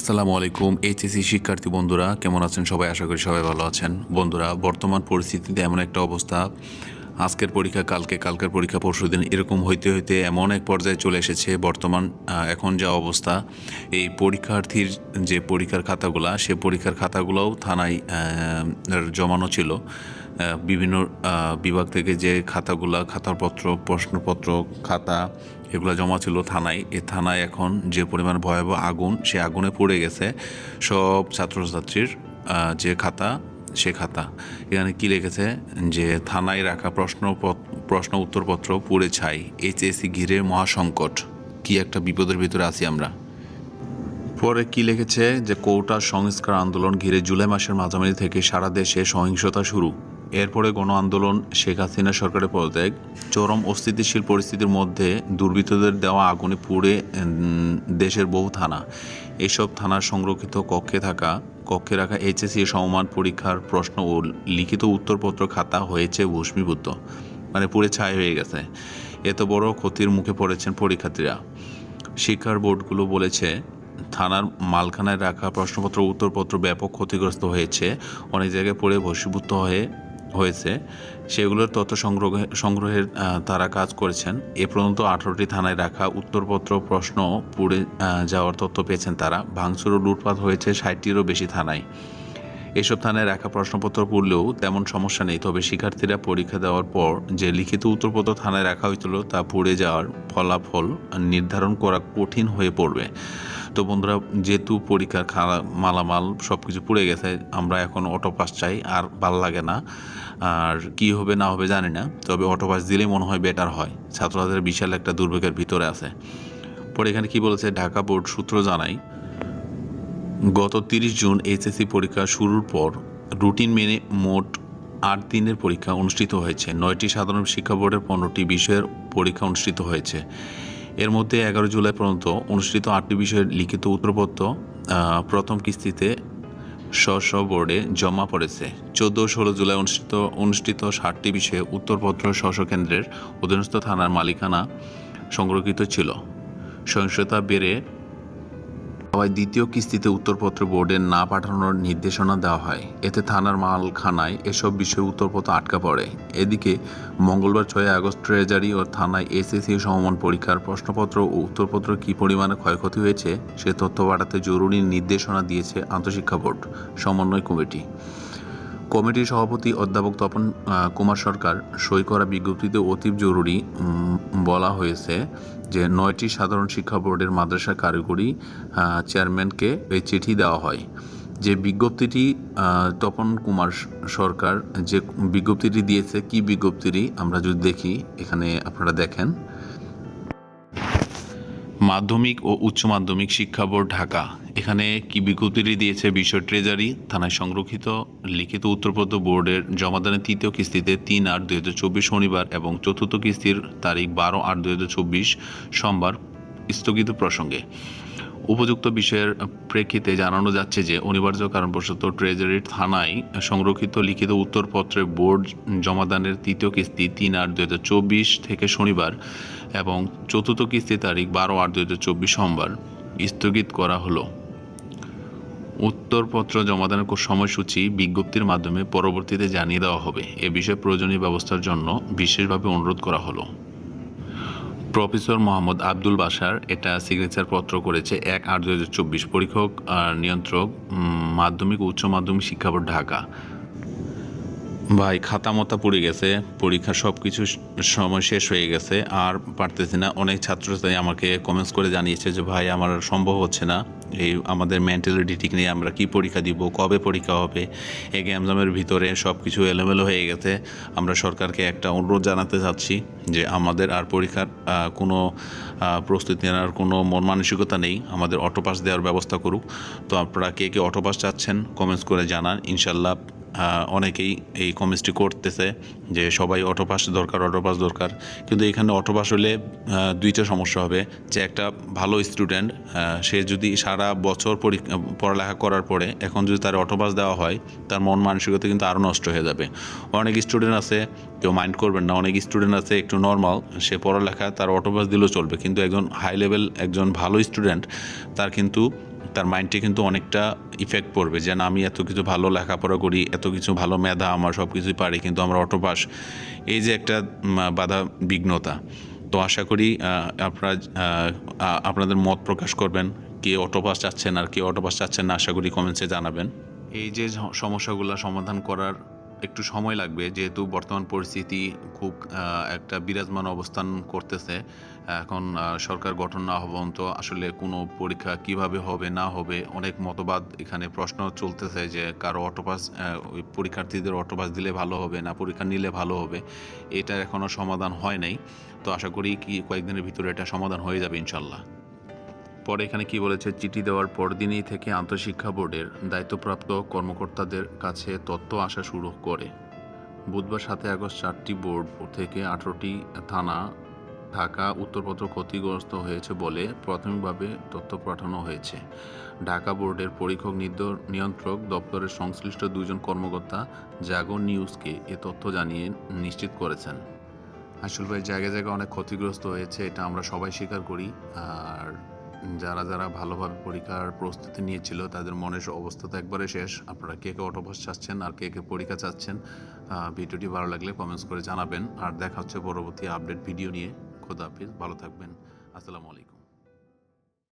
আসসালামু আলাইকুম এইচএসি শিক্ষার্থী বন্ধুরা, কেমন আছেন সবাই? আশা করি সবাই ভালো আছেন। বন্ধুরা, বর্তমান পরিস্থিতিতে এমন একটা অবস্থা আজকের পরীক্ষা, কালকে, কালকের পরীক্ষা পরশুদিন এরকম হইতে হইতে এমন এক পর্যায়ে চলে এসেছে বর্তমান এখন যা অবস্থা। এই পরীক্ষার্থীর যে পরীক্ষার খাতাগুলা, সে পরীক্ষার খাতাগুলোও থানায় জমানো ছিল। বিভিন্ন বিভাগ থেকে যে খাতাগুলা, খাতাপত্র, প্রশ্নপত্র, খাতা এগুলো জমা ছিল থানায়। এ থানায় এখন যে পরিমাণ ভয়াবহ আগুন, সে আগুনে পড়ে গেছে। সব ছাত্রছাত্রীর যে খাতা সে খাতা এখানে কি লিখেছে? যে, থানায় রাখা প্রশ্ন প্রশ্ন উত্তরপত্র পুড়ে ছাই। এইচএসসি ঘিরে মহাসংকট। কি একটা বিপদের ভিতরে আছি আমরা? পরে কি লিখেছে? যে, কোটা সংস্কার আন্দোলন ঘিরে জুলাই মাসের মাঝামাঝি থেকে সারা দেশে সহিংসতা শুরু। এরপরে গণ আন্দোলন, শেখ হাসিনা সরকারের পদত্যাগ। চরম অস্থিতিশীল পরিস্থিতির মধ্যে দুর্বৃত্তদের দেওয়া আগুনে পুড়ে দেশের বহু থানা। এসব থানার সংরক্ষিত কক্ষে থাকা কক্ষে রাখা এইচএসসি সমমান পরীক্ষার প্রশ্ন ও লিখিত উত্তরপত্র খাতা হয়েছে ভূষ্মীভূত মানে পুরে ছাই হয়ে গেছে। এত বড় ক্ষতির মুখে পড়েছেন পরীক্ষার্থীরা। শিক্ষার বোর্ডগুলো বলেছে, থানার মালখানায় রাখা প্রশ্নপত্র উত্তরপত্র ব্যাপক ক্ষতিগ্রস্ত হয়েছে। অনেক জায়গায় পড়ে ভস্মীভূত হয়ে হয়েছে, সেগুলোর তথ্য সংগ্রহ, সংগ্রহের তারা কাজ করেছেন। এ পর্যন্ত আঠারোটি থানায় রাখা উত্তরপত্র, প্রশ্ন পুড়ে যাওয়ার তথ্য পেয়েছেন তারা। ভাঙচুর ও লুটপাট হয়েছে ষাটটিরও বেশি থানায়। এসব থানায় রাখা প্রশ্নপত্র পড়লেও তেমন সমস্যা নেই, তবে শিক্ষার্থীরা পরীক্ষা দেওয়ার পর যে লিখিত উত্তরপত্র থানায় রাখা হয়েছিল তা পড়ে যাওয়ার ফলাফল নির্ধারণ করা কঠিন হয়ে পড়বে। তো বন্ধুরা, যেহেতু পরীক্ষার খালা, মালামাল সব কিছু পুড়ে গেছে, আমরা এখন অটো পাস চাই, আর ভালো লাগে না। আর কি হবে না হবে জানি না, তবে অটো পাস দিলেই মনে হয় বেটার হয়। ছাত্রদের বিশাল একটা দুর্ভোগের ভিতরে আছে। পরে এখানে কি বলেছে, ঢাকা বোর্ড সূত্র জানায় গত তিরিশ জুন এইচএসসি পরীক্ষা শুরুর পর রুটিন মেনে মোট আট দিনের পরীক্ষা অনুষ্ঠিত হয়েছে। নয়টি সাধারণ শিক্ষা বোর্ডের পনেরোটি বিষয়ের পরীক্ষা অনুষ্ঠিত হয়েছে। এর মধ্যে এগারো জুলাই পর্যন্ত অনুষ্ঠিত আটটি বিষয়ের লিখিত উত্তরপত্র প্রথম কিস্তিতে স্ব স্ব বোর্ডে জমা পড়েছে। চোদ্দ ষোলো জুলাই অনুষ্ঠিত অনুষ্ঠিত ষাটটি বিষয়ে উত্তরপত্র স্ব কেন্দ্রের অধীনস্থ থানার মালিকানা সংরক্ষিত ছিল। সহিংসতা বেড়ে হওয়ায় দ্বিতীয় কিস্তিতে উত্তরপত্র বোর্ডে না পাঠানোর নির্দেশনা দেওয়া হয়। এতে থানার মালখানায় এসব বিষয়ে উত্তরপত্র আটকা পড়ে। এদিকে মঙ্গলবার ছয় আগস্ট ট্রেজারি ও থানায় এসএসসি সমমান পরীক্ষার প্রশ্নপত্র ও উত্তরপত্র কী পরিমাণে ক্ষয়ক্ষতি হয়েছে, সে তথ্য পাঠাতে জরুরি নির্দেশনা দিয়েছে আন্তঃশিক্ষা বোর্ড, সমন্বয় কমিটি। কমিটির সভাপতি অধ্যাপক তপন কুমার সরকার সই করা বিজ্ঞপ্তিতে অতীব জরুরি বলা হয়েছে যে নয়টি সাধারণ শিক্ষা বোর্ডের মাদ্রাসা কারিগরি চেয়ারম্যানকে এই চিঠি দেওয়া হয়। যে বিজ্ঞপ্তিটি তপন কুমার সরকার যে বিজ্ঞপ্তিটি দিয়েছে, কি বিজ্ঞপ্তিটি আমরা যদি দেখি, এখানে আপনারা দেখেন। মাধ্যমিক ও উচ্চ মাধ্যমিক শিক্ষা বোর্ড ঢাকা। এখানে কি বিজ্ঞপ্তিটি দিয়েছে বিশ্ব ট্রেজারি? থানায় সংরক্ষিত লিখিত উত্তরপত্র বোর্ডের জমাদানের তৃতীয় কিস্তিতে তিন আট দুই হাজার চব্বিশ শনিবার এবং চতুর্থ কিস্তির তারিখ বারো আট দুই হাজার চব্বিশ সোমবার স্থগিত প্রসঙ্গে। উপযুক্ত বিষয়ের প্রেক্ষিতে জানানো যাচ্ছে যে, অনিবার্য কারণবশত ট্রেজারির থানায় সংরক্ষিত লিখিত উত্তরপত্রে বোর্ড জমাদানের তৃতীয় কিস্তি তিন আট চব্বিশ থেকে শনিবার এবং চতুর্থ কিস্তি তারিখ বারো আট দুই হাজার চব্বিশ সোমবার স্থগিত করা হলো। উত্তরপত্র জমাদানের সময়সূচি বিজ্ঞপ্তির মাধ্যমে পরবর্তীতে জানিয়ে দেওয়া হবে। এ বিষয়ে প্রয়োজনীয় ব্যবস্থার জন্য বিশেষভাবে অনুরোধ করা হলো। প্রফেসর মোহাম্মদ আব্দুল বাসার এটা সিগনেচার পত্র করেছে এক আট দু হাজার চব্বিশ পরীক্ষক নিয়ন্ত্রক মাধ্যমিক, উচ্চ মাধ্যমিক শিক্ষা বোর্ড, ঢাকা। ভাই খাতা মতা পড়ে গেছে, পরীক্ষা সব কিছু সময় শেষ হয়ে গেছে, আর পারতেছি না। অনেক ছাত্রছাত্রী আমাকে কমেন্টস করে জানিয়েছে যে, ভাই, আমার সম্ভব হচ্ছে না। এই আমাদের মেন্টালিটি ঠিক নেই, আমরা কি পরীক্ষা দিব, কবে পরীক্ষা হবে? এই গ্যামজামের ভিতরে সব কিছু এলোমেলো হয়ে গেছে। আমরা সরকারকে একটা অনুরোধ জানাতে চাচ্ছি যে, আমাদের আর পরীক্ষার কোনো প্রস্তুতি নেওয়ার কোনো মন মানসিকতা নেই। আমাদের অটোপাস দেওয়ার ব্যবস্থা করুক। তো আপনারা কে কে অটোপাস চাচ্ছেন কমেন্টস করে জানান। ইনশাল্লাহ অনেকেই এই কমেন্টসটি করতেছে যে সবাই অটো পাস দরকার, অটোপাস দরকার। কিন্তু এখানে অটোপাস হলে দুইটা সমস্যা হবে। যে একটা ভালো স্টুডেন্ট সে যদি সারা বছর পড়ালেখা করার পরে এখন যদি তার অটো পাস দেওয়া হয়, তার মন মানসিকতা কিন্তু আরও নষ্ট হয়ে যাবে। অনেক স্টুডেন্ট আছে, কেউ মাইন্ড করবেন না, অনেক স্টুডেন্ট আছে একটু নর্মাল সে পড়ালেখা তার অটোপাস দিলেও চলবে। কিন্তু একজন হাই লেভেল একজন ভালো স্টুডেন্ট তার কিন্তু তার মাইন্ডে কিন্তু অনেকটা ইফেক্ট পড়বে যেন আমি এত কিছু ভালো লেখাপড়া করি, এত কিছু ভালো মেধা আমার সব কিছুই পারি, কিন্তু আমার অটোপাস। এই যে একটা বাধা বিঘ্নতা। তো আশা করি আপনারা আপনাদের মত প্রকাশ করবেন, কে অটোপাস চাচ্ছেন আর কে অটোপাস চাচ্ছেন না, আশা করি কমেন্টসে জানাবেন। এই যে সমস্যাগুলো সমাধান করার একটু সময় লাগবে, যেহেতু বর্তমান পরিস্থিতি খুব একটা বিরাজমান অবস্থান করতেছে। এখন সরকার গঠন না হওয়া পর্যন্ত আসলে কোনো পরীক্ষা কীভাবে হবে, না হবে, অনেক মতবাদ এখানে প্রশ্ন চলতেছে যে কারও অটোপাস পরীক্ষার্থীদের অটোপাস দিলে ভালো হবে, না পরীক্ষা নিলে ভালো হবে, এটার এখনও সমাধান হয় নাই। তো আশা করি কি কয়েকদিনের ভিতরে এটা সমাধান হয়ে যাবে ইনশাল্লাহ। পরে এখানে কি বলেছে, চিঠি দেওয়ার পরদিনই থেকে আন্তঃশিক্ষা বোর্ডের দায়িত্বপ্রাপ্ত কর্মকর্তাদের কাছে তথ্য আসা শুরু করে। বুধবার সাতই আগস্ট চারটি বোর্ড থেকে আঠারোটি থানা, ঢাকা, উত্তরপত্র ক্ষতিগ্রস্ত হয়েছে বলে প্রাথমিকভাবে তথ্য পাঠানো হয়েছে। ঢাকা বোর্ডের পরীক্ষক নিয়ন্ত্রক দপ্তরের সংশ্লিষ্ট দুজন কর্মকর্তা জাগর নিউজকে এ তথ্য জানিয়ে নিশ্চিত করেছেন। আসল ভাই জায়গায় জায়গায় অনেক ক্ষতিগ্রস্ত হয়েছে, এটা আমরা সবাই স্বীকার করি। আর যারা যারা ভালোভাবে পরীক্ষার প্রস্তুতি নিয়েছিল, তাদের মনের অবস্থা তো একবারে শেষ। আপনারা কে কে অটোপাস চাচ্ছেন আর কে কে পরীক্ষা চাচ্ছেন ভিডিওটি ভালো লাগলে কমেন্টস করে জানাবেন। আর দেখা হচ্ছে পরবর্তী আপডেট ভিডিও নিয়ে। খোদা হাফিজ, ভালো থাকবেন। আসসালামু আলাইকুম।